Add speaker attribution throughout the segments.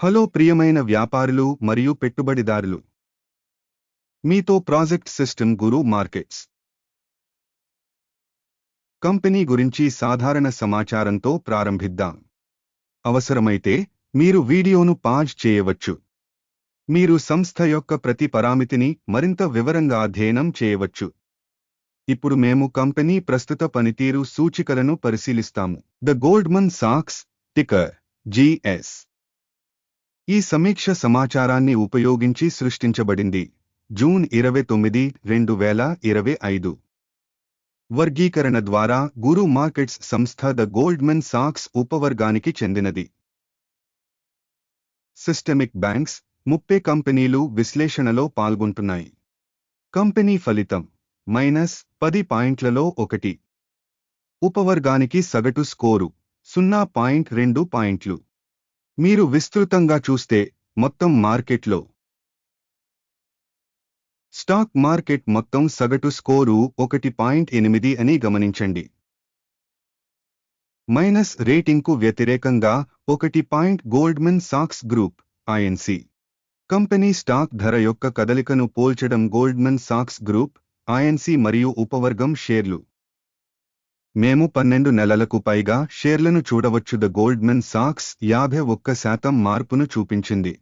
Speaker 1: Hello ప్రియమైన వ్యాపారులు మరియు పెట్టుబడిదారులు. మీతో project system Guru Markets. Company గురించి సాధారణ సమాచారంతో ప్రారంభిద్దాం. అవసరమైతే మీరు వీడియోను పాజ్ చేయవచ్చు. మీరు సంస్థ యొక్క ప్రతి పరామితిని మరింత వివరంగా అధ్యయనం చేయవచ్చు. ఇప్పుడు మేము కంపెనీ ప్రస్తుత పనితీరు సూచికలను పరిశీలిస్తాము. ద గోల్డ్మన్ సాక్స్ టికర్ జీఎస్. ఈ సమీక్ష సమాచారాన్ని ఉపయోగించి సృష్టించబడింది. జూన్ ఇరవై తొమ్మిది రెండు వేల ఇరవై ఐదు. వర్గీకరణ ద్వారా గురు మార్కెట్స్ సంస్థ ద గోల్డ్మెన్ సాక్స్ ఉపవర్గానికి చెందినది. సిస్టమిక్ బ్యాంక్స్ ముప్పై కంపెనీలు విశ్లేషణలో పాల్గొంటున్నాయి. కంపెనీ ఫలితం మైనస్ పది పాయింట్లలో ఒకటి. ఉపవర్గానికి సగటు స్కోరు సున్నా పాయింట్ రెండు పాయింట్లు. మీరు విస్తృతంగా చూస్తే మొత్తం మార్కెట్లో స్టాక్ మార్కెట్ మొత్తం సగటు స్కోరు ఒకటి పాయింట్ ఎనిమిది అని గమనించండి. మైనస్ రేటింగ్కు వ్యతిరేకంగా ఒకటి పాయింట్ గోల్డ్మెన్ సాక్స్ గ్రూప్ ఐఎన్సి కంపెనీ స్టాక్ ధర యొక్క కదలికను పోల్చడం గోల్డ్మెన్ సాక్స్ గ్రూప్ ఐఎన్సి మరియు ఉపవర్గం షేర్లు. మేము పన్నెండు నెలలకు పైగా షేర్లను చూడవచ్చు ద గోల్డ్మెన్ సాక్స్ యాభై ఒక్క శాతం మార్పును చూపించింది.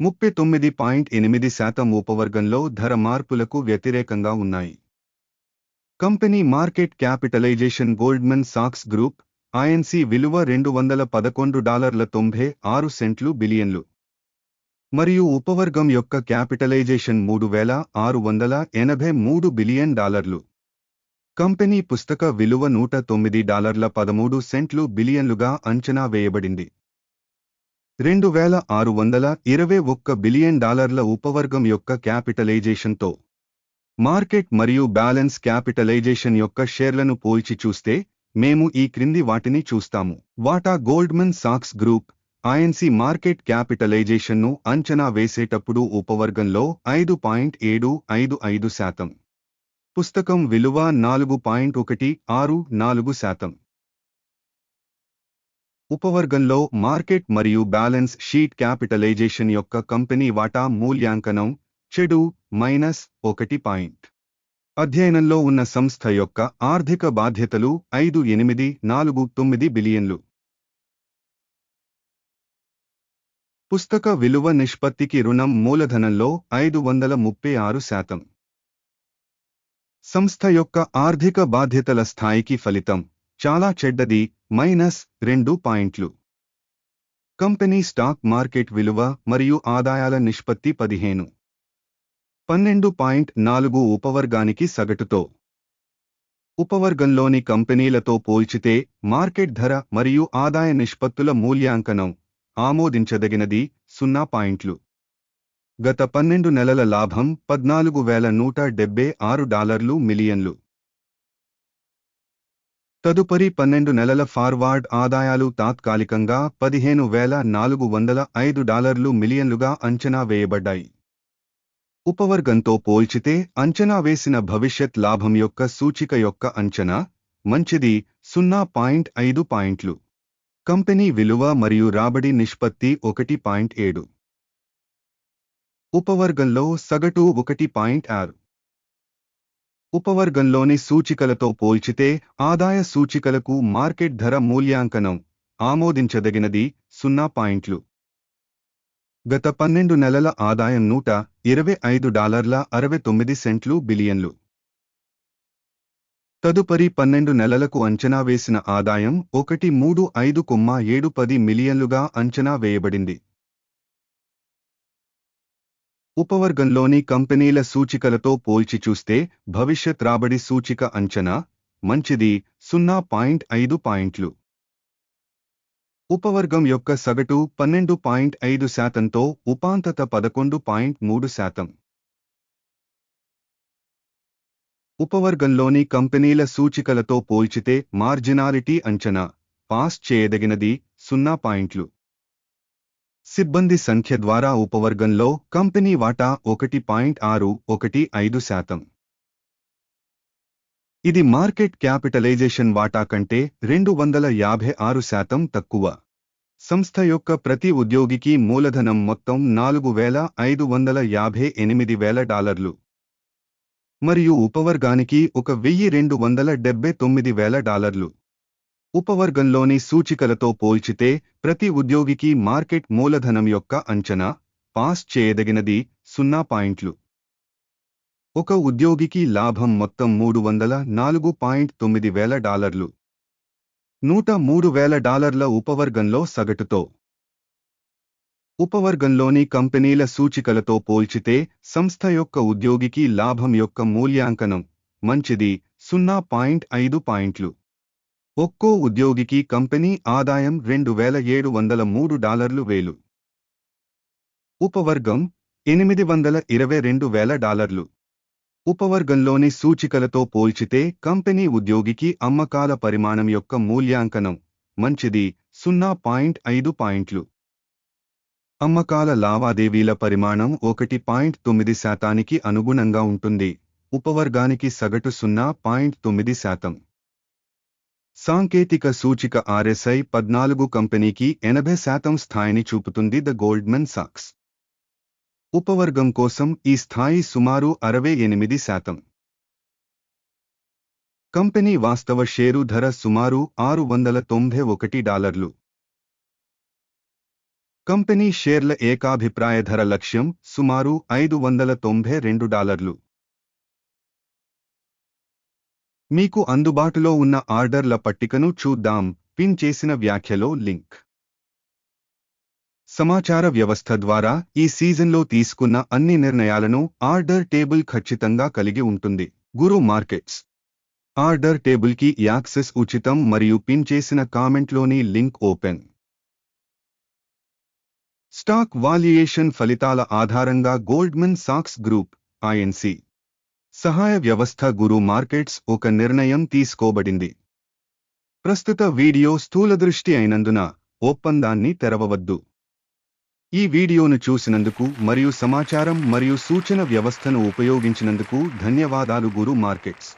Speaker 1: ముప్పై తొమ్మిది పాయింట్ ఎనిమిది శాతం ఉపవర్గంలో ధర మార్పులకు వ్యతిరేకంగా ఉన్నాయి. కంపెనీ మార్కెట్ క్యాపిటలైజేషన్ గోల్డ్మెన్ సాక్స్ గ్రూప్ ఐఎన్సి విలువ రెండు వందల పదకొండు డాలర్ల తొంభై ఆరు సెంట్లు బిలియన్లు. మరియు ఉపవర్గం యొక్క క్యాపిటలైజేషన్ మూడు వేల ఆరు వందల ఎనభై మూడు బిలియన్ డాలర్లు. కంపెనీ పుస్తక విలువ నూట తొమ్మిది డాలర్ల పదమూడు సెంట్లు బిలియన్లుగా అంచనా వేయబడింది. రెండు వేల ఆరు వందల ఇరవై ఒక్క బిలియన్ డాలర్ల ఉపవర్గం యొక్క క్యాపిటలైజేషన్తో మార్కెట్ మరియు బ్యాలెన్స్ క్యాపిటలైజేషన్ యొక్క షేర్లను పోల్చి చూస్తే మేము ఈ క్రింది వాటిని చూస్తాము. వాటా గోల్డ్మన్ సాక్స్ గ్రూప్ ఐఎన్సి మార్కెట్ క్యాపిటలైజేషన్ను అంచనా వేసేటప్పుడు ఉపవర్గంలో ఐదు పాయింట్ ఏడు ఐదు ఐదు శాతం. పుస్తకం విలువ నాలుగు పాయింట్ ఒకటి ఆరు నాలుగు శాతం. ఉపవర్గంలో మార్కెట్ మరియు బ్యాలెన్స్ షీట్ క్యాపిటలైజేషన్ యొక్క కంపెనీ వాటా మూల్యాంకనం చెడు మైనస్ ఒకటి పాయింట్. అధ్యయనంలో ఉన్న సంస్థ యొక్క ఆర్థిక బాధ్యతలు ఐదు ఎనిమిది నాలుగు తొమ్మిది బిలియన్లు. పుస్తక విలువ నిష్పత్తికి రుణం మూలధనంలో ఐదు వందల ముప్పై ఆరు శాతం. సంస్థ యొక్క ఆర్థిక బాధ్యతల స్థాయికి ఫలితం చాలా చెడ్డది మైనస్ రెండు పాయింట్లు. కంపెనీ స్టాక్ మార్కెట్ విలువ మరియు ఆదాయాల నిష్పత్తి పదిహేను. పన్నెండు పాయింట్ నాలుగు ఉపవర్గానికి సగటుతో. ఉపవర్గంలోని కంపెనీలతో పోల్చితే మార్కెట్ ధర మరియు ఆదాయ నిష్పత్తుల మూల్యాంకనం ఆమోదించదగినది సున్నా పాయింట్లు. గత పన్నెండు నెలల లాభం పద్నాలుగు వేల నూట డెబ్బై ఆరు డాలర్లు మిలియన్లు. తదుపరి పన్నెండు నెలల ఫార్వార్డ్ ఆదాయాలు తాత్కాలికంగా పదిహేను వేల నాలుగు వందల ఐదు డాలర్లు మిలియన్లుగా అంచనా వేయబడ్డాయి. ఉపవర్గంతో పోల్చితే అంచనా వేసిన భవిష్యత్ లాభం యొక్క సూచిక యొక్క అంచనా మంచిది సున్నా పాయింట్ ఐదు పాయింట్లు. కంపెనీ విలువ మరియు రాబడి నిష్పత్తి ఒకటి పాయింట్ ఏడు. ఉపవర్గంలో సగటు ఒకటి పాయింట్ ఆరు. ఉపవర్గంలోని సూచికలతో పోల్చితే ఆదాయ సూచికలకు మార్కెట్ ధర మూల్యాంకనం ఆమోదించదగినది సున్నా పాయింట్లు. గత పన్నెండు నెలల ఆదాయం నూట ఇరవై ఐదు డాలర్ల అరవై తొమ్మిది సెంట్లు బిలియన్లు. తదుపరి పన్నెండు నెలలకు అంచనా వేసిన ఆదాయం ఒకటి మూడు ఐదు కొమ్మ ఏడు పది మిలియన్లుగా అంచనా వేయబడింది. ఉపవర్గంలోని కంపెనీల సూచికలతో పోల్చి చూస్తే భవిష్యత్ రాబడి సూచిక అంచనా మంచిది సున్నా పాయింట్ ఐదు పాయింట్లు. ఉపవర్గం యొక్క సగటు పన్నెండు పాయింట్ ఐదు శాతంతో ఉపాంతత పదకొండు పాయింట్ మూడు శాతం. ఉపవర్గంలోని కంపెనీల సూచికలతో పోల్చితే మార్జినాలిటీ అంచనా పాస్ చేయదగినది సున్నా పాయింట్లు. సిబ్బంది సంఖ్య ద్వారా ఉపవర్గంలో కంపెనీ వాటా ఒకటి పాయింట్ ఆరు ఒకటి ఐదు శాతం. ఇది మార్కెట్ క్యాపిటలైజేషన్ వాటా కంటే రెండు వందల యాభై ఆరు శాతం తక్కువ. సంస్థ యొక్క ప్రతి ఉద్యోగికి మూలధనం మొత్తం నాలుగు వేల ఐదు వందల యాభై ఎనిమిది వేల డాలర్లు. మరియు ఉపవర్గానికి ఒక వెయ్యి రెండు వందల డెబ్బై తొమ్మిది వేల డాలర్లు. ఉపవర్గంలోని సూచికలతో పోల్చితే ప్రతి ఉద్యోగికి మార్కెట్ మూలధనం యొక్క అంచనా పాస్ చేయదగినది సున్నా పాయింట్లు. ఒక ఉద్యోగికి లాభం మొత్తం మూడు వందల నాలుగు పాయింట్ తొమ్మిది వేల డాలర్లు. నూట మూడు వేల డాలర్ల ఉపవర్గంలో సగటుతో. ఉపవర్గంలోని కంపెనీల సూచికలతో పోల్చితే సంస్థ యొక్క ఉద్యోగికి లాభం యొక్క మూల్యాంకనం మంచిది సున్నా పాయింట్ ఐదు పాయింట్లు. ఒక్కో ఉద్యోగికి కంపెనీ ఆదాయం రెండు వేల ఏడు వందల మూడు డాలర్లు వేలు. ఉపవర్గం ఎనిమిది వందల ఇరవై రెండు వేల డాలర్లు. ఉపవర్గంలోని సూచికలతో పోల్చితే కంపెనీ ఉద్యోగికి అమ్మకాల పరిమాణం యొక్క మూల్యాంకనం మంచిది సున్నా పాయింట్ ఐదు పాయింట్లు. అమ్మకాల లావాదేవీల పరిమాణం ఒకటి పాయింట్ తొమ్మిది శాతానికి అనుగుణంగా ఉంటుంది. ఉపవర్గానికి సగటు సున్నా పాయింట్ తొమ్మిది శాతం. సాంకేతిక సూచిక ఆర్ఎస్ఐ పద్నాలుగు కంపెనీకి ఎనభై శాతం స్థాయిని చూపుతుంది ద గోల్డ్మెన్ సాక్స్. ఉపవర్గం కోసం ఈ స్థాయి సుమారు అరవై ఎనిమిది శాతం. కంపెనీ వాస్తవ షేరు ధర సుమారు ఆరు వందల తొంభై ఒకటి డాలర్లు. కంపెనీ షేర్ల ఏకాభిప్రాయ ధర లక్ష్యం సుమారు ఐదు వందల తొంభై రెండు డాలర్లు. మీకు అందుబాటులో ఉన్న ఆర్డర్ల పట్టికను చూద్దాం. పిన్ చేసిన వ్యాఖ్యలో లింక్. సమాచార వ్యవస్థ ద్వారా ఈ సీజన్లో తీసుకున్న అన్ని నిర్ణయాలను ఆర్డర్ టేబుల్ ఖచ్చితంగా కలిగి ఉంటుంది. Guru Markets. ఆర్డర్ టేబుల్కి యాక్సెస్ ఉచితం మరియు పిన్ చేసిన కామెంట్లోని లింక్ ఓపెన్. స్టాక్ వాల్యుయేషన్ ఫలితాల ఆధారంగా గోల్డ్మన్ సాక్స్ గ్రూప్ ఐఎన్సీ సహాయ వ్యవస్థ గురు మార్కెట్స్ ఒక నిర్ణయం తీసుకోబడింది. ప్రస్తుత వీడియో స్థూలదృష్టి అయినందున ఒప్పందాన్ని తెరవవద్దు. ఈ వీడియోను చూసినందుకు మరియు సమాచారం మరియు సూచన వ్యవస్థను ఉపయోగించినందుకు ధన్యవాదాలు గురు మార్కెట్స్.